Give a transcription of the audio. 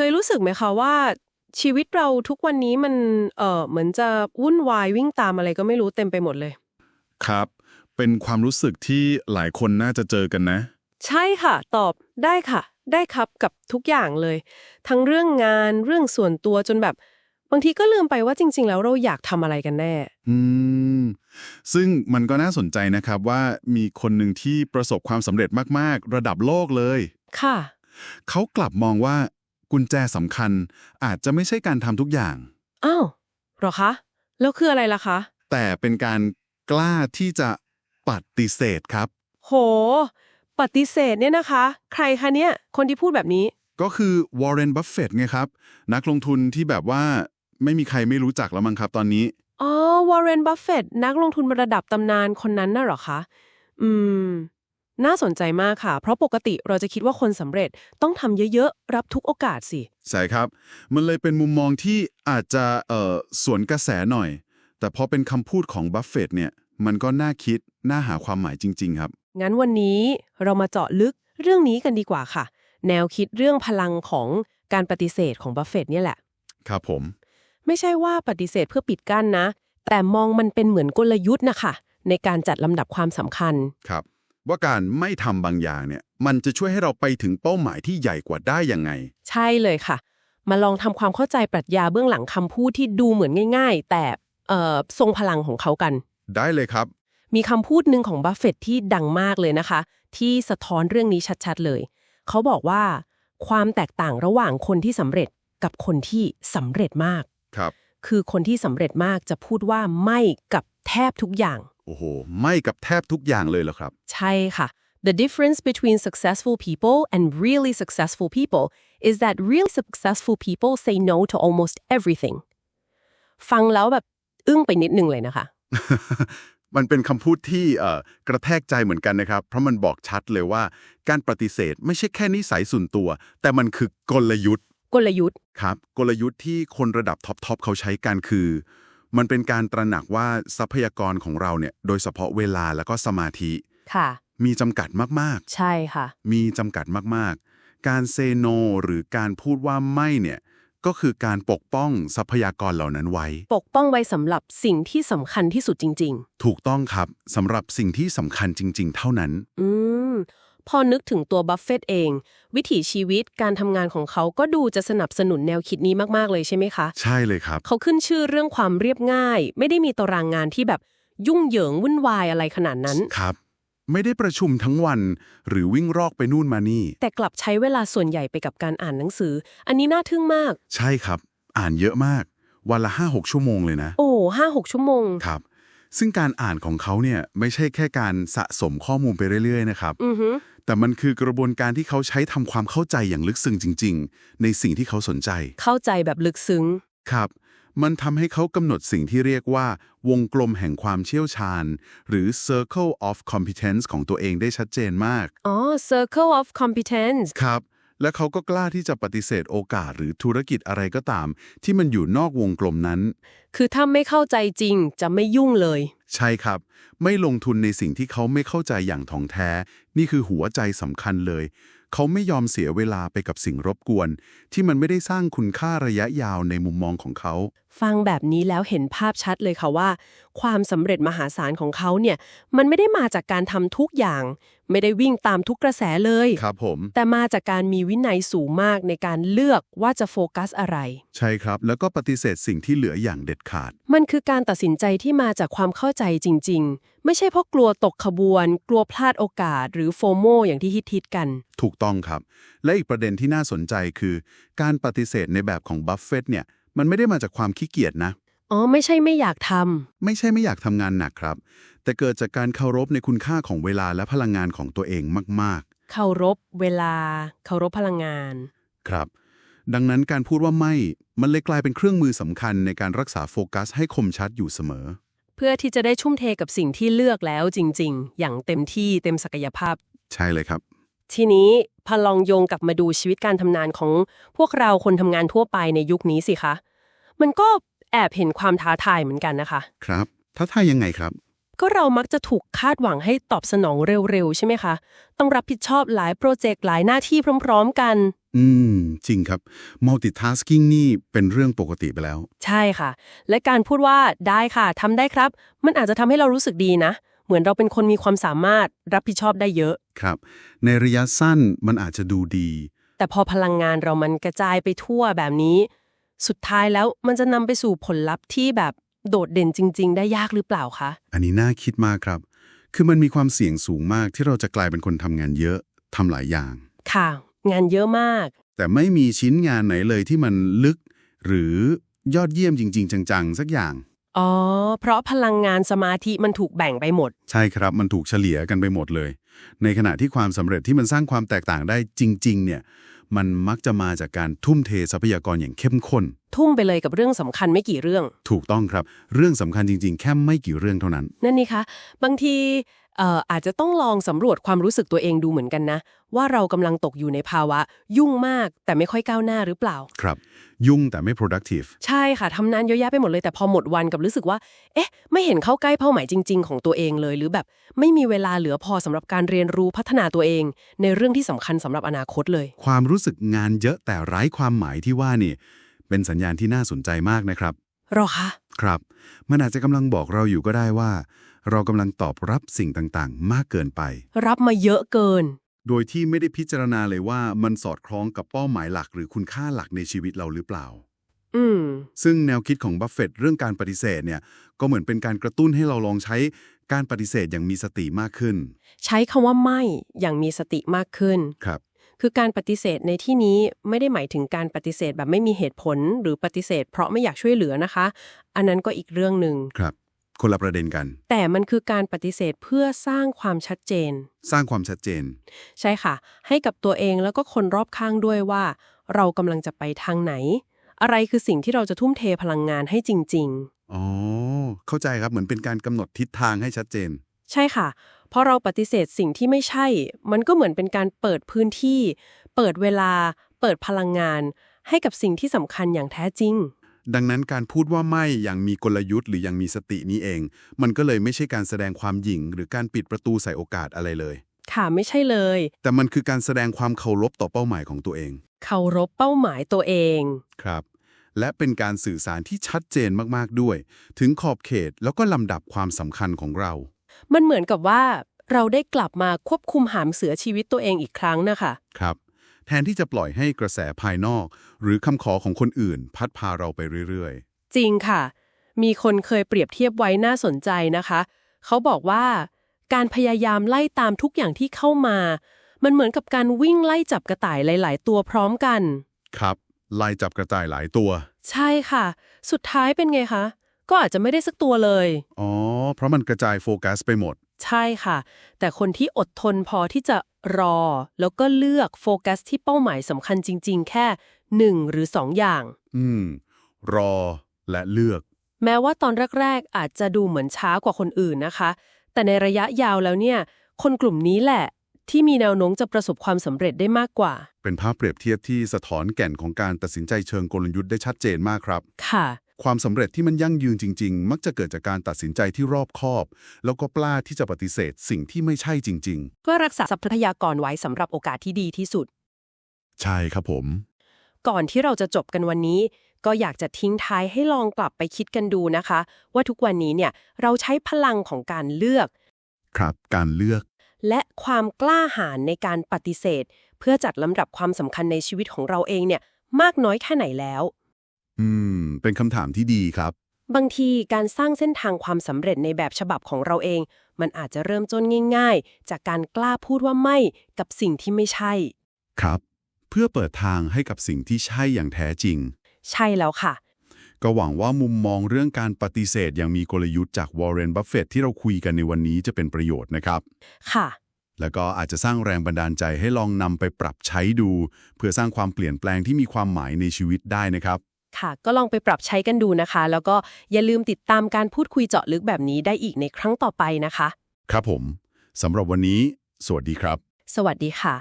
เคยรู้สึกไหมคะว่า ชีวิตเราทุกวันนี้มันเออเหมือนจะวุ่นวายวิ่งตามอะไรก็ไม่รู้เต็มไปหมดเลย ครับ เป็นความรู้สึกที่หลายคนน่าจะเจอกันนะ ใช่ค่ะ ตอบได้ค่ะ ได้ครับกับทุกอย่างเลย ทั้งเรื่องงานเรื่องส่วนตัวจนแบบ บางทีก็ลืมไปว่าจริง ๆ แล้วเราอยากทำอะไรกันแน่ อืม ซึ่งมันก็น่าสนใจนะครับว่ามีคนหนึ่งที่ประสบความสำเร็จมากๆ ระดับโลกเลย ค่ะ เขากลับมองว่า กุญแจสำคัญอาจจะไม่ใช่การทำทุกอย่าง อ้าวเหรอคะ แล้วคืออะไรล่ะคะ แต่เป็นการกล้าที่จะปฏิเสธครับ โห ปฏิเสธเนี่ยนะคะ ใครคะเนี่ย คนที่พูดแบบนี้ ก็คือวอร์เรนบัฟเฟตไงครับ นักลงทุนที่แบบว่าไม่มีใครไม่รู้จักแล้วมั้งครับตอนนี้ อ๋อวอร์เรนบัฟเฟตนักลงทุนระดับตำนานคนนั้นน่ะเหรอคะ อืม น่าสนใจมากค่ะ เพราะปกติเราจะคิดว่าคนสำเร็จต้องทำเยอะๆ รับทุกโอกาสสิ ใช่ครับ มันเลยเป็นมุมมองที่อาจจะเอ่อสวนกระแสหน่อย แต่พอเป็นคำพูดของบัฟเฟตเนี่ย มันก็น่าคิด น่าหาความหมายจริง ๆ ครับ งั้นวันนี้เรามาเจาะลึกเรื่องนี้กันดีกว่าค่ะ แนวคิดเรื่องพลังของการปฏิเสธของบัฟเฟตเนี่ยแหละ ครับผม ไม่ใช่ว่าปฏิเสธเพื่อปิดกั้นนะ แต่มองมันเป็นเหมือนกลยุทธ์นะคะในการจัดลำดับความสำคัญ ครับ ว่าการไม่ทำบางอย่างเนี่ย มันจะช่วยให้เราไปถึงเป้าหมายที่ใหญ่กว่าได้ยังไง ใช่เลยค่ะ มาลองทำความเข้าใจปรัชญาเบื้องหลังคำพูดที่ดูเหมือนง่าย ๆ แต่เอ่อทรงพลังของเขากัน ได้เลยครับ มีคำพูดหนึ่งของบัฟเฟตที่ดังมากเลยนะคะ ที่สะท้อนเรื่องนี้ชัดๆเลย เขาบอกว่า ความแตกต่างระหว่างคนที่สำเร็จกับคนที่สำเร็จมากครับ คือคนที่สำเร็จมากจะพูดว่าไม่กับแทบทุกอย่าง โอ้โห ไม่กับแทบทุกอย่างเลยเหรอครับ ใช่ค่ะ The difference between successful people and really successful people is that really successful people say no to almost everything ฟังแล้วแบบอึ้งไปนิดนึงเลยนะคะ มันเป็นคำพูดที่เอ่อกระแทกใจเหมือนกันนะครับ เพราะมันบอกชัดเลยว่า การปฏิเสธไม่ใช่แค่นิสัยส่วนตัว แต่มันคือกลยุทธ์ กลยุทธ์ ครับ กลยุทธ์ที่คนระดับท็อปๆเขาใช้กันคือ มันเป็นการตระหนักว่าทรัพยากรของเราเนี่ย โดยเฉพาะเวลาแล้วก็สมาธิ ค่ะ มีจำกัดมากใช่ค่ะๆมีจำกัดมากๆ การเซโนหรือการพูดว่าไม่เนี่ย ก็คือการปกป้องทรัพยากรเหล่านั้นไว้ ปกป้องไว้สำหรับสิ่งที่สำคัญที่สุดจริงถูกต้องครับสำหรับสิ่งที่สำคัญจริง ๆ เท่านั้นๆอืม พอนึกถึงตัวบัฟเฟตเอง วิถีชีวิตการทำงานของเขาก็ดูจะสนับสนุนแนวคิดนี้มากๆเลยใช่ไหมคะ ใช่เลยครับ เขาขึ้นชื่อเรื่องความเรียบง่าย ไม่ได้มีตารางงานที่แบบยุ่งเหยิงวุ่นวายอะไรขนาดนั้นครับ ไม่ได้ประชุมทั้งวัน หรือวิ่งรอกไปนู่นมานี่ แต่กลับใช้เวลาส่วนใหญ่ไปกับการอ่านหนังสือ อันนี้น่าทึ่งมาก ใช่ครับ อ่านเยอะมาก วันละ5-6ชั่วโมงเลยนะ โอ้ห้าหกชั่วโมง ครับ ซึ่งการอ่านของเขาเนี่ยไม่ใช่แค่การสะสมข้อมูลไปเรื่อยๆนะครับ อือฮึแต่มันคือกระบวนการที่เขาใช้ทำความเข้าใจอย่างลึกซึ้งจริง ๆ ในสิ่งที่เขาสนใจเข้าใจแบบลึกซึ้ง ครับ มันทำให้เขากำหนดสิ่งที่เรียกว่า วงกลมแห่งความเชี่ยวชาญ หรือ circle of competence ของตัวเองได้ชัดเจนมาก อ๋อ circle of competence ครับ และเขาก็กล้าที่จะปฏิเสธโอกาสหรือธุรกิจอะไรก็ตาม ที่มันอยู่นอกวงกลมนั้น คือถ้าไม่เข้าใจจริงจะไม่ยุ่งเลย ใช่ครับ ไม่ลงทุนในสิ่งที่เขาไม่เข้าใจอย่างถ่องแท้ นี่คือหัวใจสำคัญเลย เขาไม่ยอมเสียเวลาไปกับสิ่งรบกวน ที่มันไม่ได้สร้างคุณค่าระยะยาวในมุมมองของเขา ฟังแบบนี้แล้วเห็นภาพชัดเลยค่ะว่า ความสำเร็จมหาศาลของเขาเนี่ย มันไม่ได้มาจากการทำทุกอย่าง ไม่ได้วิ่งตามทุกกระแสเลยครับผม แต่มาจากการมีวินัยสูงมากในการเลือกว่าจะโฟกัสอะไร ใช่ครับ แล้วก็ปฏิเสธสิ่งที่เหลืออย่างเด็ดขาด มันคือการตัดสินใจที่มาจากความเข้าใจจริง ๆ ไม่ใช่เพราะกลัวตกขบวน กลัวพลาดโอกาส หรือโฟโมอย่างที่ฮิตๆกัน ถูกต้องครับ และอีกประเด็นที่น่าสนใจคือ การปฏิเสธในแบบของบัฟเฟตเนี่ยมันไม่ได้มาจากความขี้เกียจนะอ๋อ ไม่ใช่ไม่อยากทำไม่ใช่ไม่อยากทำงานหนักครับ แต่เกิดจากการเคารพในคุณค่าของเวลาและพลังงานของตัวเองมากเคารพเวลา เคารพพลังงานๆครับ ดังนั้นการพูดว่าไม่ มันเลยกลายเป็นเครื่องมือสำคัญในการรักษาโฟกัสให้คมชัดอยู่เสมอ เพื่อที่จะได้ชุ่มเทกับสิ่งที่เลือกแล้วจริง ๆ อย่างเต็มที่เต็มศักยภาพ ใช่เลยครับ ทีนี้พอลองโยงกลับมาดูชีวิตการทำงานของพวกเราคนทำงานทั่วไปในยุคนี้สิคะ มันก็แอบเห็นความท้าทายเหมือนกันนะคะ ครับท้าทายยังไงครับ ก็เรามักจะถูกคาดหวังให้ตอบสนองเร็ว ๆ ใช่ไหมคะ ต้องรับผิดชอบหลายโปรเจกต์หลายหน้าที่พร้อม ๆ กัน อืม จริงครับ multitasking นี่เป็นเรื่องปกติไปแล้ว ใช่ค่ะ และการพูดว่าได้ค่ะทำได้ครับ มันอาจจะทำให้เรารู้สึกดีนะ เหมือนเราเป็นคนมีความสามารถรับผิดชอบได้เยอะ ครับ ในระยะสั้นมันอาจจะดูดี แต่พอพลังงานเรามันกระจายไปทั่วแบบนี้ สุดท้ายแล้วมันจะนำไปสู่ผลลัพธ์ที่แบบ โดดเด่นจริง ๆ ได้ยากหรือเปล่าคะ อันนี้น่าคิดมากครับ คือมันมีความเสี่ยงสูงมากที่เราจะกลายเป็นคนทำงานเยอะทำหลายอย่าง ค่ะ งานเยอะมาก แต่ไม่มีชิ้นงานไหนเลยที่มันลึก หรือยอดเยี่ยมจริง ๆ จังๆ สักอย่าง อ๋อ เพราะพลังงานสมาธิมันถูกแบ่งไปหมด ใช่ครับ มันถูกเฉลี่ยกันไปหมดเลย ในขณะที่ความสำเร็จที่มันสร้างความแตกต่างได้จริง ๆ เนี่ย มันมักจะมาจากการทุ่มเททรัพยากรอย่างเข้มข้นทุ่มไปเลยกับเรื่องสำคัญไม่กี่เรื่อง ถูกต้องครับ เรื่องสำคัญจริง ๆ แค่ไม่กี่เรื่องเท่านั้น นั่นนี่คะบางทีเอ่ออาจจะต้องลองสำรวจความรู้สึกตัวเองดูเหมือนกันนะ ว่าเรากำลังตกอยู่ในภาวะ ยุ่งมากแต่ไม่ค่อยก้าวหน้าหรือเปล่า ครับ ยุ่งแต่ไม่ productive ใช่ค่ะทำนานเยอะแยะไปหมดเลยแต่พอหมดวันกับรู้สึกว่า เอ๊ะ ไม่เห็นเข้าใกล้เป้าหมายจริง ๆ ของตัวเองเลย หรือแบบไม่มีเวลาเหลือพอสำหรับการเรียนรู้พัฒนาตัวเอง ในเรื่องที่สำคัญสำหรับอนาคตเลย ความรู้สึกงานเยอะแต่ไร้ความหมายที่ว่านี่ เป็นสัญญาณที่น่าสนใจมากนะครับ รอคะ ครับ มันอาจจะกำลังบอกเราอยู่ก็ได้ว่า เรากำลังตอบรับสิ่งต่างๆ มากเกินไป รับมาเยอะเกิน โดยที่ไม่ได้พิจารณาเลยว่ามันสอดคล้องกับเป้าหมายหลักหรือคุณค่าหลักในชีวิตเราหรือเปล่า อืม ซึ่งแนวคิดของบัฟเฟตต์เรื่องการปฏิเสธเนี่ยก็เหมือนเป็นการกระตุ้นให้เราลองใช้การปฏิเสธอย่างมีสติมากขึ้น ใช้คำว่าไม่อย่างมีสติมากขึ้น ครับ คือการปฏิเสธในที่นี้ไม่ได้หมายถึงการปฏิเสธแบบไม่มีเหตุผล หรือปฏิเสธ เพราะไม่อยากช่วยเหลือนะคะ อันนั้นก็อีกเรื่องหนึ่งครับ คนละประเด็นกัน แต่มันคือการปฏิเสธเพื่อสร้างความชัดเจน สร้างความชัดเจน ใช่ค่ะ ให้กับตัวเองแล้วก็คนรอบข้างด้วยว่า เรากำลังจะไปทางไหน อะไรคือสิ่งที่เราจะทุ่มเทพลังงานให้จริงอ๋อเข้าใจครับเหมือนเป็นการกำหนดทิศทางให้ชัดเจนๆ ใช่ค่ะ เพราะเราปฏิเสธสิ่งที่ไม่ใช่ มันก็เหมือนเป็นการเปิดพื้นที่ เปิดเวลา เปิดพลังงาน ให้กับสิ่งที่สำคัญอย่างแท้จริง ดังนั้นการพูดว่าไม่อย่างมีกลยุทธ์หรืออย่างมีสตินี้เอง มันก็เลยไม่ใช่การแสดงความหยิ่ง หรือการปิดประตูใส่โอกาสอะไรเลย ค่ะไม่ใช่เลย แต่มันคือการแสดงความเคารพต่อเป้าหมายของตัวเอง เคารพเป้าหมายตัวเอง ครับ และเป็นการสื่อสารที่ชัดเจนมากๆด้วย ถึงขอบเขตแล้วก็ลำดับความสำคัญของเรา มันเหมือนกับว่าเราได้กลับมาควบคุมหามเสือชีวิตตัวเองอีกครั้งนะคะครับ แทนที่จะปล่อยให้กระแสภายนอก หรือคำขอของคนอื่น พัดพาเราไปเรื่อยจริงค่ะ มีคนเคยเปรียบเทียบไว้น่าสนใจนะคะ เขาบอกว่า การพยายามไล่ตามทุกอย่างที่เข้ามา มันเหมือนกับการวิ่งไล่จับกระต่ายหลาย ๆ ตัวพร้อมกันๆครับ ไล่จับกระต่ายหลายตัว ใช่ค่ะ สุดท้ายเป็นไงคะ ก็อาจจะไม่ได้สักตัวเลย อ๋อ เพราะมันกระจายโฟกัสไปหมด ใช่ค่ะ แต่คนที่อดทนพอที่จะรอ แล้วก็เลือกโฟกัสที่เป้าหมายสำคัญจริง ๆ แค่หนึ่งหรือสองอย่าง อืม รอและเลือก แม้ว่าตอนแรก ๆ อาจจะดูเหมือนช้ากว่าคนอื่นนะคะ แต่ในระยะยาวแล้วเนี่ย คนกลุ่มนี้แหละ ที่มีแนวโน้มจะประสบความสำเร็จได้มากกว่า เป็นภาพเปรียบเทียบที่สะท้อนแก่นของการตัดสินใจเชิงกลยุทธ์ได้ชัดเจนมากครับ ค่ะ ความสำเร็จที่มันยั่งยืนจริง ๆ มักจะเกิดจากการตัดสินใจที่รอบคอบ แล้วก็กล้าที่จะปฏิเสธสิ่งที่ไม่ใช่จริงก็รักษาทรัพยากรไว้สำหรับโอกาสที่ดีที่สุดๆใช่ครับผม ก่อนที่เราจะจบกันวันนี้ ก็อยากจะทิ้งท้ายให้ลองกลับไปคิดกันดูนะคะ ว่าทุกวันนี้เนี่ยเราใช้พลังของการเลือก ครับการเลือก และความกล้าหาญในการปฏิเสธ เพื่อจัดลำดับความสำคัญในชีวิตของเราเองเนี่ยมากน้อยแค่ไหนแล้ว อืม เป็นคำถามที่ดีครับ บางทีการสร้างเส้นทางความสำเร็จในแบบฉบับของเราเอง มันอาจจะเริ่มต้นง่าย ๆ จากการกล้าพูดว่าไม่กับสิ่งที่ไม่ใช่ ครับ เพื่อเปิดทางให้กับสิ่งที่ใช่อย่างแท้จริง ใช่แล้วค่ะ ก็หวังว่ามุมมองเรื่องการปฏิเสธอย่างมีกลยุทธ์จากวอร์เรนบัฟเฟตที่เราคุยกันในวันนี้จะเป็นประโยชน์นะครับ ค่ะ แล้วก็อาจจะสร้างแรงบันดาลใจให้ลองนำไปปรับใช้ดู เพื่อสร้างความเปลี่ยนแปลงที่มีความหมายในชีวิตได้นะครับ ค่ะ ก็ลองไปปรับใช้กันดูนะคะ แล้วก็อย่าลืมติดตามการพูดคุยเจาะลึกแบบนี้ได้อีกในครั้งต่อไปนะคะ ครับผมสำหรับวันนี้ สวัสดีครับ สวัสดีค่ะ